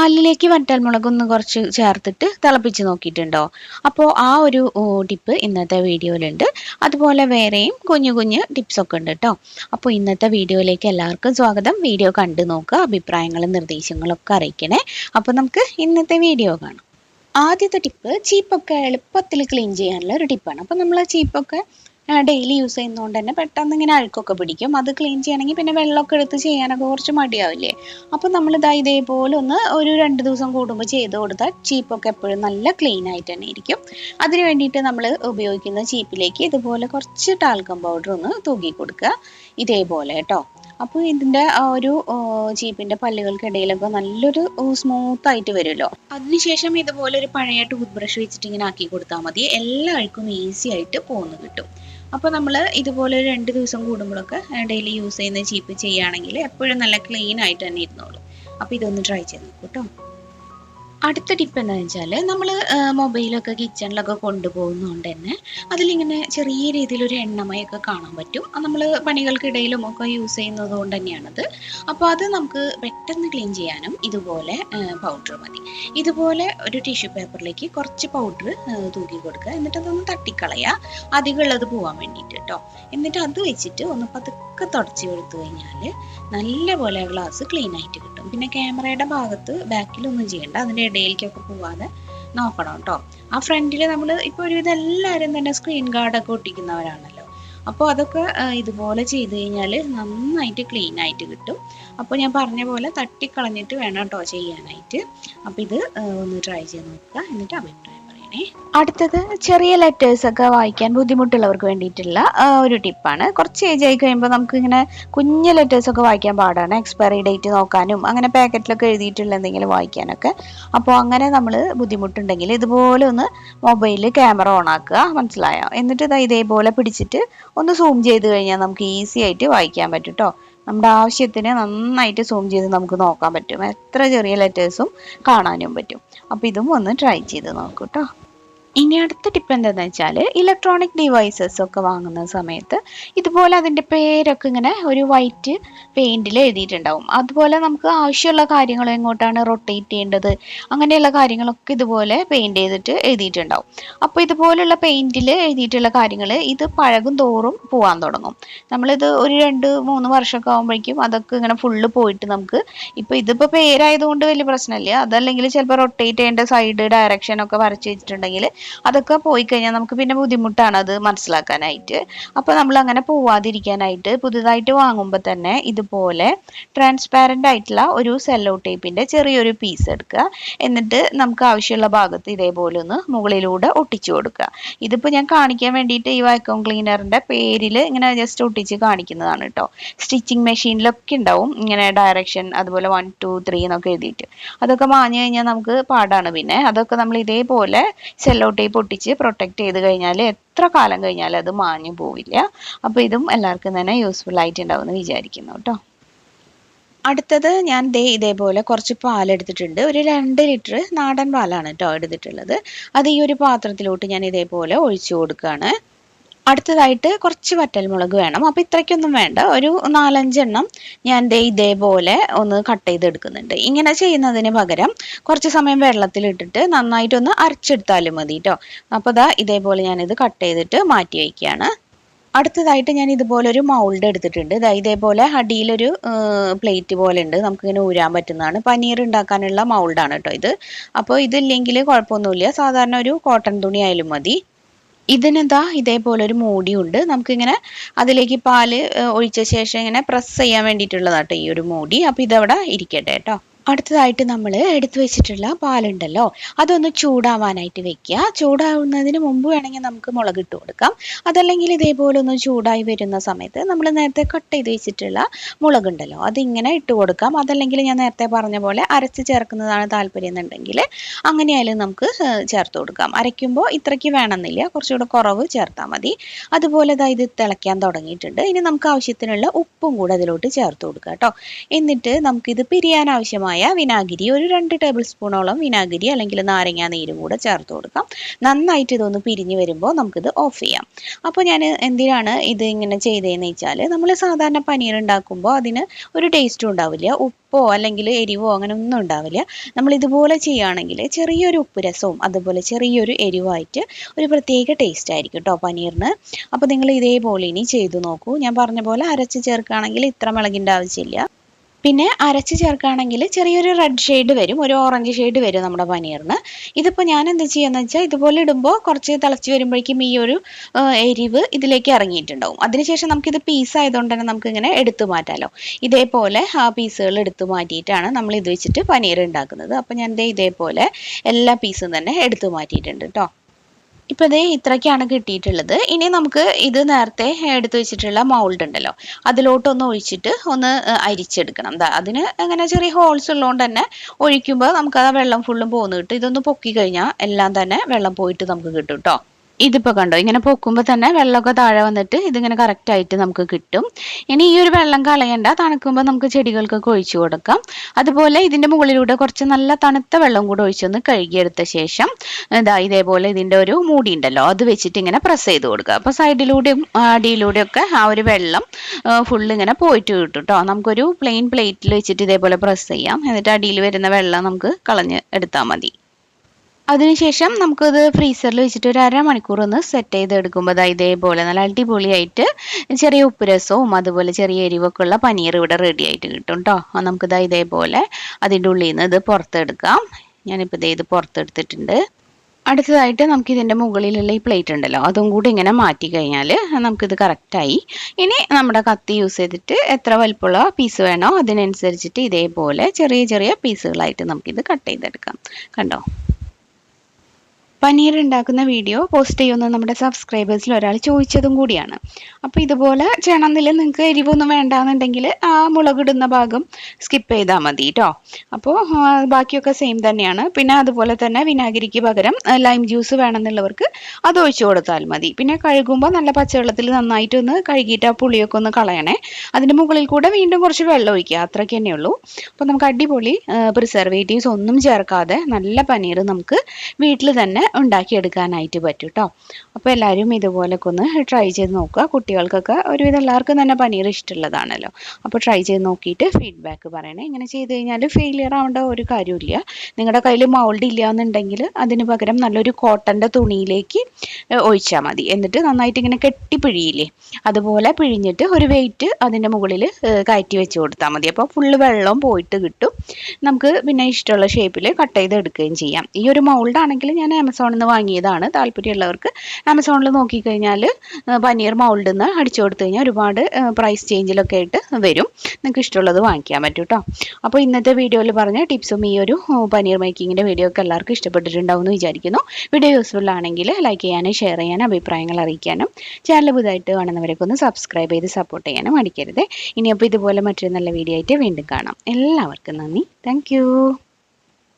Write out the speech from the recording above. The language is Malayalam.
പാലിലേക്ക് ഒന്ന് കുറച്ച് ചേർത്തിട്ട് തിളപ്പിച്ച് നോക്കിയിട്ടുണ്ടോ? അപ്പോൾ ആ ഒരു ടിപ്പ് ഇന്നത്തെ വീഡിയോയിലുണ്ട്. അതുപോലെ വേറെയും കുഞ്ഞു കുഞ്ഞു ടിപ്സൊക്കെ ഉണ്ട് കേട്ടോ അപ്പോൾ ഇന്നത്തെ വീഡിയോയിലേക്ക് എല്ലാവർക്കും സ്വാഗതം. വീഡിയോ കണ്ടു നോക്കുക അഭിപ്രായങ്ങളും നിർദ്ദേശങ്ങളും ഒക്കെ അറിയിക്കണേ. അപ്പോൾ നമുക്ക് ഇന്നത്തെ വീഡിയോ കാണാം. ആദ്യത്തെ ടിപ്പ് ചീപ്പൊക്കെ എളുപ്പത്തിൽ ക്ലീൻ ചെയ്യാനുള്ള ഒരു ടിപ്പാണ്. അപ്പോൾ നമ്മൾ ചീപ്പൊക്കെ ഡെയിലി യൂസ് ചെയ്യുന്നതുകൊണ്ട് തന്നെ പെട്ടെന്ന് ഇങ്ങനെ അഴുക്കൊക്കെ പിടിക്കും. അത് ക്ലീൻ ചെയ്യണമെങ്കിൽ പിന്നെ വെള്ളമൊക്കെ എടുത്ത് ചെയ്യാനൊക്കെ കുറച്ച് മടിയാവില്ലേ? അപ്പോൾ നമ്മൾ ഇതാ ഇതേപോലെ ഒന്ന് ഒരു രണ്ട് ദിവസം കൂടുമ്പോൾ ചെയ്ത് കൊടുത്താൽ ചീപ്പൊക്കെ എപ്പോഴും നല്ല ക്ലീൻ ആയിട്ട് തന്നെ ഇരിക്കും. അതിന് വേണ്ടിയിട്ട് നമ്മൾ ഉപയോഗിക്കുന്ന ചീപ്പിലേക്ക് ഇതുപോലെ കുറച്ച് ടാൽക്കം പൗഡർ ഒന്ന് തൂക്കി കൊടുക്കുക. ഇതേപോലെ കേട്ടോ. അപ്പോൾ ഇതിന്റെ ആ ഒരു ചീപ്പിന്റെ പല്ലുകൾക്കിടയിലൊക്കെ നല്ലൊരു സ്മൂത്ത് ആയിട്ട് വരുമല്ലോ. അതിനുശേഷം ഇതുപോലെ ഒരു പഴയ ടൂത്ത് ബ്രഷ് വെച്ചിട്ട് ഇങ്ങനെ ആക്കി കൊടുത്താൽ മതി. എല്ലാവർക്കും ഈസി ആയിട്ട് പോകുന്നു കിട്ടും. അപ്പോൾ നമ്മൾ ഇതുപോലെ രണ്ട് ദിവസം കൂടുമ്പോഴൊക്കെ ഡെയിലി യൂസ് ചെയ്യുന്ന ചീപ്പ് ചെയ്യുകയാണെങ്കിൽ എപ്പോഴും നല്ല ക്ലീൻ ആയിട്ട് തന്നെ ഇരുന്നോളും. അപ്പോൾ ഇതൊന്ന് ട്രൈ ചെയ്ത് നോക്കൂ കേട്ടോ അടുത്ത ടിപ്പ് എന്താണെന്ന് വെച്ചാൽ നമ്മൾ മൊബൈലൊക്കെ കിച്ചണിലൊക്കെ കൊണ്ടുപോകുന്നതുകൊണ്ട് തന്നെ അതിലിങ്ങനെ ചെറിയ രീതിയിൽ ഒരു എണ്ണമയൊക്കെ കാണാൻ പറ്റും. അത് നമ്മൾ പണികൾക്കിടയിലും ഒക്കെ യൂസ് ചെയ്യുന്നത് കൊണ്ട് തന്നെയാണത്. അപ്പോൾ അത് നമുക്ക് പെട്ടെന്ന് ക്ലീൻ ചെയ്യാനും ഇതുപോലെ പൗഡർ മതി. ഇതുപോലെ ഒരു ടിഷ്യൂ പേപ്പറിലേക്ക് കുറച്ച് പൗഡർ തൂക്കി കൊടുക്കുക. എന്നിട്ട് അതൊന്ന് തട്ടിക്കളയുക. അധികമുള്ളത് പോകാൻ വേണ്ടിയിട്ട് കേട്ടോ എന്നിട്ട് അത് വെച്ചിട്ട് ഒന്ന് പതുക്കെ തുടച്ച് കൊടുത്തു കഴിഞ്ഞാൽ നല്ലപോലെ ഗ്ലാസ് ക്ലീൻ ആയിട്ട് കിട്ടും. പിന്നെ ക്യാമറയുടെ ഭാഗത്ത് ബാക്കിലൊന്നും ചെയ്യണ്ട. അതിന്റെ ഇടയിലേക്കൊക്കെ പോവാതെ നോക്കണം കേട്ടോ ആ ഫ്രണ്ടിൽ നമ്മൾ ഇപ്പോൾ ഒരുവിധം എല്ലാവരും തന്നെ സ്ക്രീൻ ഗാർഡൊക്കെ ഒട്ടിക്കുന്നവരാണല്ലോ. അപ്പോൾ അതൊക്കെ ഇതുപോലെ ചെയ്ത് കഴിഞ്ഞാൽ നന്നായിട്ട് ക്ലീൻ ആയിട്ട് കിട്ടും. അപ്പോൾ ഞാൻ പറഞ്ഞ പോലെ തട്ടിക്കളഞ്ഞിട്ട് വേണം കേട്ടോ ചെയ്യാനായിട്ട്. അപ്പോൾ ഇത് ഒന്ന് ട്രൈ ചെയ്ത് നോക്കുക. എന്നിട്ട് അഭിപ്രായം പറയണേ അടുത്തത് ചെറിയ ലെറ്റേഴ്സ് ഒക്കെ വായിക്കാൻ ബുദ്ധിമുട്ടുള്ളവർക്ക് വേണ്ടിയിട്ടുള്ള ഒരു ടിപ്പാണ് കുറച്ച് ഏജ് ആയി കഴിയുമ്പോൾ നമുക്ക് ഇങ്ങനെ കുഞ്ഞ് ലെറ്റേഴ്സ് ഒക്കെ വായിക്കാൻ പാടാണ്. എക്സ്പയറി ഡേറ്റ് നോക്കാനും അങ്ങനെ പാക്കറ്റിലൊക്കെ എഴുതിയിട്ടുള്ള എന്തെങ്കിലും വായിക്കാനൊക്കെ. അപ്പോൾ അങ്ങനെ നമ്മൾ ബുദ്ധിമുട്ടുണ്ടെങ്കിൽ ഇതുപോലെ ഒന്ന് മൊബൈലിൽ ക്യാമറ ഓൺ ആക്കുക. മനസ്സിലായോ? എന്നിട്ട് ഇതാ ഇതേപോലെ പിടിച്ചിട്ട് ഒന്ന് സൂം ചെയ്ത് കഴിഞ്ഞാൽ നമുക്ക് ഈസി ആയിട്ട് വായിക്കാൻ പറ്റും കേട്ടോ നമ്മുടെ ആവശ്യത്തിന് നന്നായിട്ട് സൂം ചെയ്ത് നമുക്ക് നോക്കാൻ പറ്റും. എത്ര ചെറിയ ലെറ്റേഴ്സും കാണാനും പറ്റും. അപ്പോൾ ഇതും ഒന്ന് ട്രൈ ചെയ്ത് നോക്കൂ കേട്ടോ ഇനി അടുത്ത ടിപ്പ് എന്താണെന്ന് വെച്ചാൽ ഇലക്ട്രോണിക് ഡിവൈസസ് ഒക്കെ വാങ്ങുന്ന സമയത്ത് ഇതുപോലെ അതിന്റെ പേരൊക്കെ ഇങ്ങനെ ഒരു വൈറ്റ് പെയിന്റിൽ എഴുതിയിട്ടുണ്ടാവും. അതുപോലെ നമുക്ക് ആവശ്യമുള്ള കാര്യങ്ങൾ എങ്ങോട്ടാണ് റൊട്ടേറ്റ് ചെയ്യേണ്ടത്? അങ്ങനെയുള്ള കാര്യങ്ങളൊക്കെ ഇതുപോലെ പെയിന്റ് ചെയ്തിട്ട് എഴുതിയിട്ടുണ്ടാവും. അപ്പോൾ ഇതുപോലുള്ള പെയിന്റിൽ എഴുതിയിട്ടുള്ള കാര്യങ്ങൾ ഇത് പഴകും തോറും പോകാൻ തുടങ്ങും. നമ്മളിത് ഒരു രണ്ട് മൂന്ന് വർഷമൊക്കെ ആകുമ്പോഴേക്കും അതൊക്കെ ഇങ്ങനെ ഫുള്ള് പോയിട്ട് നമുക്ക് ഇപ്പോൾ ഇതിപ്പോൾ പേരായതുകൊണ്ട് വലിയ പ്രശ്നമില്ല. അതല്ലെങ്കിൽ ചിലപ്പോൾ റൊട്ടേറ്റ് ചെയ്യേണ്ട സൈഡ് ഡയറക്ഷൻ ഒക്കെ വരച്ച് വെച്ചിട്ടുണ്ടെങ്കിൽ അതൊക്കെ പോയി കഴിഞ്ഞാൽ നമുക്ക് പിന്നെ ബുദ്ധിമുട്ടാണ് അത് മനസ്സിലാക്കാനായിട്ട്. അപ്പോൾ നമ്മൾ അങ്ങനെ പോവാതിരിക്കാനായിട്ട് പുതുതായിട്ട് വാങ്ങുമ്പോൾ തന്നെ ഇതുപോലെ ട്രാൻസ്പാരന്റ് ആയിട്ടുള്ള ഒരു സെല്ലോ ടേപ്പിന്റെ ചെറിയൊരു പീസ് എടുക്കുക. എന്നിട്ട് നമുക്ക് ആവശ്യമുള്ള ഭാഗത്ത് ഇതേപോലെ ഒന്ന് മുകളിലൂടെ ഒട്ടിച്ചു കൊടുക്കുക. ഇതിപ്പോൾ ഞാൻ കാണിക്കാൻ വേണ്ടിയിട്ട് ഈ വാക്യൂം ക്ലീനറിന്റെ പേരിൽ ഇങ്ങനെ ജസ്റ്റ് ഒട്ടിച്ച് കാണിക്കുന്നതാണ് കേട്ടോ സ്റ്റിച്ചിങ് മെഷീനിലൊക്കെ ഉണ്ടാവും. ഇങ്ങനെ ഡയറക്ഷൻ അതുപോലെ വൺ ടു ത്രീ എന്നൊക്കെ എഴുതിയിട്ട്. അതൊക്കെ മാഞ്ഞു കഴിഞ്ഞാൽ നമുക്ക് പാടാണ് പിന്നെ. അതൊക്കെ നമ്മൾ ഇതേപോലെ സെല്ലോ ടേപ്പ് ഒട്ടിച്ച് പ്രൊട്ടക്ട് ചെയ്ത് കഴിഞ്ഞാൽ എത്ര കാലം കഴിഞ്ഞാലും അത് മാഞ്ഞു പോവില്ല. അപ്പോൾ ഇതും എല്ലാവർക്കും തന്നെ യൂസ്ഫുൾ ആയിട്ടുണ്ടാവുമെന്ന് വിചാരിക്കുന്നു കേട്ടോ. അടുത്തത് ഞാൻ ദേ ഇതേപോലെ കുറച്ച് പാലെടുത്തിട്ടുണ്ട് ഒരു രണ്ട് ലിറ്റർ നാടൻ പാലാണ് കേട്ടോ എടുത്തിട്ടുള്ളത്. അത് ഈ ഒരു പാത്രത്തിലോട്ട് ഞാൻ ഇതേപോലെ ഒഴിച്ചു കൊടുക്കുകയാണ്. അടുത്തതായിട്ട് കുറച്ച് വറ്റൽമുളക് വേണം. അപ്പോൾ ഇത്രയ്ക്കൊന്നും വേണ്ട. ഒരു നാലഞ്ചെണ്ണം ഞാൻ ദേ ഇതേപോലെ ഒന്ന് കട്ട് ചെയ്തെടുക്കുന്നുണ്ട്. ഇങ്ങനെ ചെയ്യുന്നതിന് പകരം കുറച്ച് സമയം വെള്ളത്തിലിട്ടിട്ട് നന്നായിട്ടൊന്ന് അരച്ചെടുത്താലും മതി കേട്ടോ അപ്പോൾ ദാ ഇതേപോലെ ഞാൻ ഇത് കട്ട് ചെയ്തിട്ട് മാറ്റി വയ്ക്കുകയാണ്. അടുത്തതായിട്ട് ഞാൻ ഇതുപോലെ ഒരു മൗൾഡ് എടുത്തിട്ടുണ്ട്. ഇതാ ഇതേപോലെ അടിയിലൊരു പ്ലേറ്റ് പോലെ ഉണ്ട്. നമുക്ക് ഇങ്ങനെ ഊരാൻ പറ്റുന്നതാണ്. പനീർ ഉണ്ടാക്കാനുള്ള മൗൾഡാണ് കേട്ടോ ഇത്. അപ്പോൾ ഇതില്ലെങ്കിൽ കുഴപ്പമൊന്നുമില്ല. സാധാരണ ഒരു കോട്ടൺ തുണി ആയാലും മതി. ഇതിനെന്താ? ഇതേപോലെ ഒരു മോടിയുണ്ട്. നമുക്കിങ്ങനെ അതിലേക്ക് പാൽ ഒഴിച്ച ശേഷം ഇങ്ങനെ പ്രസ് ചെയ്യാൻ വേണ്ടിയിട്ടുള്ളതാട്ടോ ഈ ഒരു മോടി. അപ്പോൾ ഇതവിടെ ഇരിക്കട്ടെ കേട്ടോ അടുത്തതായിട്ട് നമ്മൾ എടുത്തു വെച്ചിട്ടുള്ള പാലുണ്ടല്ലോ അതൊന്ന് ചൂടാവാനായിട്ട് വെക്കുക. ചൂടാവുന്നതിന് മുമ്പ് വേണമെങ്കിൽ നമുക്ക് മുളക് ഇട്ട് കൊടുക്കാം. അതല്ലെങ്കിൽ ഇതേപോലെ ഒന്ന് ചൂടായി വരുന്ന സമയത്ത് നമ്മൾ നേരത്തെ കട്ട് ചെയ്ത് വെച്ചിട്ടുള്ള മുളകുണ്ടല്ലോ അതിങ്ങനെ ഇട്ട് കൊടുക്കാം. അതല്ലെങ്കിൽ ഞാൻ നേരത്തെ പറഞ്ഞ പോലെ അരച്ച് ചേർക്കുന്നതാണ് താല്പര്യം എന്നുണ്ടെങ്കിൽ അങ്ങനെയായാലും നമുക്ക് ചേർത്ത് കൊടുക്കാം. അരയ്ക്കുമ്പോൾ ഇത്രയ്ക്ക് വേണമെന്നില്ല കുറച്ചുകൂടെ കുറവ് ചേർത്താൽ മതി. അതുപോലെ ഇതാ ഇത് തിളയ്ക്കാൻ തുടങ്ങിയിട്ടുണ്ട്. ഇനി നമുക്ക് ആവശ്യത്തിനുള്ള ഉപ്പും കൂടെ അതിലോട്ട് ചേർത്ത് കൊടുക്കാം കേട്ടോ. എന്നിട്ട് നമുക്കിത് പിരിയാൻ ആവശ്യമായ ആവശ്യമായ വിനാഗിരി ഒരു രണ്ട് ടേബിൾ സ്പൂണോളം വിനാഗിരി അല്ലെങ്കിൽ നാരങ്ങ നീരും കൂടെ ചേർത്ത് കൊടുക്കാം. നന്നായിട്ട് ഇതൊന്ന് പിരിഞ്ഞ് വരുമ്പോൾ നമുക്കിത് ഓഫ് ചെയ്യാം. അപ്പോൾ ഞാൻ എന്തിനാണ് ഇത് ഇങ്ങനെ ചെയ്തതെന്ന് വെച്ചാൽ നമ്മൾ സാധാരണ പനീർ ഉണ്ടാക്കുമ്പോൾ അതിന് ഒരു ടേസ്റ്റും ഉണ്ടാവില്ല. ഉപ്പോ അല്ലെങ്കിൽ എരിവോ അങ്ങനെ ഒന്നും ഉണ്ടാവില്ല. നമ്മൾ ഇതുപോലെ ചെയ്യുകയാണെങ്കിൽ ചെറിയൊരു ഉപ്പ് രസവും അതുപോലെ ചെറിയൊരു എരിവായിട്ട് ഒരു പ്രത്യേക ടേസ്റ്റ് ആയിരിക്കും കേട്ടോ പനീറിന്. അപ്പോൾ നിങ്ങൾ ഇതേപോലെ ഇനി ചെയ്തു നോക്കൂ. ഞാൻ പറഞ്ഞ പോലെ അരച്ച് ചേർക്കുകയാണെങ്കിൽ ഇത്ര മുളകിന്റെ ആവശ്യമില്ല. പിന്നെ അരച്ച് ചേർക്കുകയാണെങ്കിൽ ചെറിയൊരു റെഡ് ഷെയ്ഡ് വരും ഒരു ഓറഞ്ച് ഷെയ്ഡ് വരും നമ്മുടെ പനീറിന്. ഇതിപ്പോൾ ഞാൻ എന്ത് ചെയ്യുകയെന്ന് വെച്ചാൽ ഇതുപോലെ ഇടുമ്പോൾ കുറച്ച് തിളച്ച് വരുമ്പോഴേക്കും ഈ ഒരു എരിവ് ഇതിലേക്ക് ഇറങ്ങിയിട്ടുണ്ടാവും. അതിനുശേഷം നമുക്കിത് പീസ് ആയതുകൊണ്ട് തന്നെ നമുക്ക് ഇങ്ങനെ എടുത്തു മാറ്റാമല്ലോ ഇതേപോലെ ആ പീസുകൾ എടുത്തു മാറ്റിയിട്ടാണ് നമ്മൾ ഇത് വെച്ചിട്ട് പനീർ ഉണ്ടാക്കുന്നത്. അപ്പോൾ ഞാൻ ഇതേപോലെ എല്ലാ പീസും തന്നെ എടുത്തു മാറ്റിയിട്ടുണ്ട് കേട്ടോ ഇപ്പൊ ദേ ഇത്രയ്ക്കാണ് കിട്ടിയിട്ടുള്ളത്. ഇനി നമുക്ക് ഇത് നേരത്തെ എടുത്തു വെച്ചിട്ടുള്ള മൗൾഡ് ഉണ്ടല്ലോ. അതിലോട്ടൊന്ന് ഒഴിച്ചിട്ട് ഒന്ന് അരിച്ചെടുക്കണം. അതിന് അങ്ങനെ ചെറിയ ഹോൾസ് ഉള്ളതുകൊണ്ട് തന്നെ ഒഴിക്കുമ്പോൾ നമുക്ക് ആ വെള്ളം ഫുള്ളും പോകുന്നു കിട്ടും ഇതൊന്ന് പൊക്കി കഴിഞ്ഞാൽ എല്ലാം തന്നെ വെള്ളം പോയിട്ട് നമുക്ക് കിട്ടും കേട്ടോ ഇതിപ്പോ കണ്ടോ? ഇങ്ങനെ പൊക്കുമ്പോൾ തന്നെ വെള്ളമൊക്കെ താഴെ വന്നിട്ട് ഇതിങ്ങനെ കറക്റ്റ് ആയിട്ട് നമുക്ക് കിട്ടും. ഇനി ഈ ഒരു വെള്ളം കളയണ്ട. തണുക്കുമ്പോൾ നമുക്ക് ചെടികൾക്കൊക്കെ ഒഴിച്ചു കൊടുക്കാം. അതുപോലെ ഇതിന്റെ മുകളിലൂടെ കുറച്ച് നല്ല തണുത്ത വെള്ളം കൂടെ ഒഴിച്ചൊന്ന് കഴുകിയെടുത്ത ശേഷം ഇതാ ഇതേപോലെ ഇതിന്റെ ഒരു മൂടി ഉണ്ടല്ലോ അത് വെച്ചിട്ട് ഇങ്ങനെ പ്രസ് ചെയ്ത് കൊടുക്കുക. അപ്പൊ സൈഡിലൂടെയും അടിയിലൂടെയും ഒക്കെ ആ ഒരു വെള്ളം ഫുള്ള് ഇങ്ങനെ പോയിട്ട് കിട്ടും കേട്ടോ നമുക്കൊരു പ്ലെയിൻ പ്ലേറ്റിൽ വെച്ചിട്ട് ഇതേപോലെ പ്രസ് ചെയ്യാം. എന്നിട്ട് അടിയിൽ വരുന്ന വെള്ളം നമുക്ക് കളഞ്ഞ് എടുത്താൽ മതി. അതിനുശേഷം നമുക്കത് ഫ്രീസറിൽ വെച്ചിട്ട് ഒരു അരമണിക്കൂർ ഒന്ന് സെറ്റ് ചെയ്ത് എടുക്കുമ്പോൾ ദാ ഇതേപോലെ നല്ല അടിപൊളിയായിട്ട് ചെറിയ ഉപ്പ് രസവും അതുപോലെ ചെറിയ എരിവൊക്കെ ഉള്ള പനീർ ഇവിടെ റെഡി ആയിട്ട് കിട്ടും കേട്ടോ നമുക്ക് ദാ ഇതേപോലെ അതിന്റെ ഉള്ളിൽ നിന്ന് ഇത് പുറത്തെടുക്കാം. ഞാനിപ്പോൾ ഇത് പുറത്തെടുത്തിട്ടുണ്ട്. അടുത്തതായിട്ട് നമുക്ക് ഇതിന്റെ മുകളിലുള്ള ഈ പ്ലേറ്റ് ഉണ്ടല്ലോ അതും കൂടി ഇങ്ങനെ മാറ്റി കഴിഞ്ഞാൽ നമുക്കിത് കറക്റ്റായി ഇനി നമ്മുടെ കത്തി യൂസ് ചെയ്തിട്ട് എത്ര വലുപ്പമുള്ള പീസ് വേണോ അതിനനുസരിച്ചിട്ട് ഇതേപോലെ ചെറിയ ചെറിയ പീസുകളായിട്ട് നമുക്കിത് കട്ട് ചെയ്തെടുക്കാം. കണ്ടോ? പനീർ ഉണ്ടാക്കുന്ന വീഡിയോ പോസ്റ്റ് ചെയ്യുന്ന നമ്മുടെ സബ്സ്ക്രൈബേഴ്സിൽ ഒരാൾ ചോദിച്ചതും കൂടിയാണ്. അപ്പോൾ ഇതുപോലെ ചെയ്യണമെന്നില്ല നിങ്ങൾക്ക് എരിവൊന്നും വേണ്ടാന്നുണ്ടെങ്കിൽ ആ മുളകിടുന്ന ഭാഗം സ്കിപ്പ് ചെയ്താൽ മതി കേട്ടോ അപ്പോൾ ബാക്കിയൊക്കെ സെയിം തന്നെയാണ്. പിന്നെ അതുപോലെ തന്നെ വിനാഗിരിക്ക് പകരം ലൈം ജ്യൂസ് വേണമെന്നുള്ളവർക്ക് അത് ഒഴിച്ചു കൊടുത്താൽ മതി. പിന്നെ കഴുകുമ്പോൾ നല്ല പച്ചവെള്ളത്തിൽ നന്നായിട്ടൊന്ന് കഴുകിയിട്ട് ആ പുളിയൊക്കെ ഒന്ന് കളയണേ. അതിന്റെ മുകളിൽ കൂടെ വീണ്ടും കുറച്ച് വെള്ളം ഒഴിക്കുക. അത്രയ്ക്ക് തന്നെ ഉള്ളൂ. അപ്പോൾ നമുക്ക് അടിപൊളി പ്രിസർവേറ്റീവ്സ് ഒന്നും ചേർക്കാതെ നല്ല പനീർ നമുക്ക് വീട്ടിൽ തന്നെ ഉണ്ടാക്കിയെടുക്കാനായിട്ട് പറ്റും കേട്ടോ അപ്പോൾ എല്ലാവരും ഇതുപോലൊക്കെ ഒന്ന് ട്രൈ ചെയ്ത് നോക്കുക. കുട്ടികൾക്കൊക്കെ ഒരുവിധം എല്ലാവർക്കും തന്നെ പനീർ ഇഷ്ടമുള്ളതാണല്ലോ. അപ്പോൾ ട്രൈ ചെയ്ത് നോക്കിയിട്ട് ഫീഡ്ബാക്ക് പറയണേ. ഇങ്ങനെ ചെയ്ത് കഴിഞ്ഞാൽ ഫെയിലിയർ ആവേണ്ട ഒരു കാര്യമില്ല. നിങ്ങളുടെ കയ്യിൽ മൗൾഡ് ഇല്ല എന്നുണ്ടെങ്കിൽ അതിന് പകരം നല്ലൊരു കോട്ടന്റെ തുണിയിലേക്ക് ഒഴിച്ചാൽ മതി. എന്നിട്ട് നന്നായിട്ട് ഇങ്ങനെ കെട്ടി പിഴിയില്ലേ? അതുപോലെ പിഴിഞ്ഞിട്ട് ഒരു വെയിറ്റ് അതിന്റെ മുകളിൽ കയറ്റി വെച്ച് കൊടുത്താൽ മതി. അപ്പോൾ ഫുള്ള് വെള്ളം പോയിട്ട് കിട്ടും. നമുക്ക് പിന്നെ ഇഷ്ടമുള്ള ഷേപ്പിൽ കട്ട് ചെയ്ത് എടുക്കുകയും ചെയ്യാം. ഈ ഒരു മൗൾഡാണെങ്കിൽ ഞാൻ ഞാൻ ആമസോണിൽ നിന്ന് വാങ്ങിയതാണ്. താല്പര്യമുള്ളവർക്ക് ആമസോണിൽ നോക്കിക്കഴിഞ്ഞാൽ പനീർ മൗൾഡിൽ നിന്ന് അടിച്ചു കൊടുത്തു കഴിഞ്ഞാൽ ഒരുപാട് പ്രൈസ് ചേഞ്ചിലൊക്കെ ആയിട്ട് വരും. നിങ്ങൾക്ക് ഇഷ്ടമുള്ളത് വാങ്ങിക്കാൻ പറ്റും കേട്ടോ അപ്പോൾ ഇന്നത്തെ വീഡിയോയിൽ പറഞ്ഞ ടിപ്സും ഈ ഒരു പനീർ മേക്കിങ്ങിന്റെ വീഡിയോ ഒക്കെ എല്ലാവർക്കും ഇഷ്ടപ്പെട്ടിട്ടുണ്ടാവും എന്ന് വിചാരിക്കുന്നു. വീഡിയോ യൂസ്ഫുൾ ആണെങ്കിൽ ലൈക്ക് ചെയ്യാനും ഷെയർ ചെയ്യാനും അഭിപ്രായങ്ങൾ അറിയിക്കാനും ചാനൽ പുതുതായിട്ട് കാണുന്നവരൊക്കെ ഒന്ന് സബ്സ്ക്രൈബ് ചെയ്ത് സപ്പോർട്ട് ചെയ്യാനും മടിക്കരുത്. ഇനിയപ്പോൾ ഇതുപോലെ മറ്റൊരു നല്ല വീഡിയോ ആയിട്ട് വീണ്ടും കാണാം. എല്ലാവർക്കും നന്ദി. താങ്ക്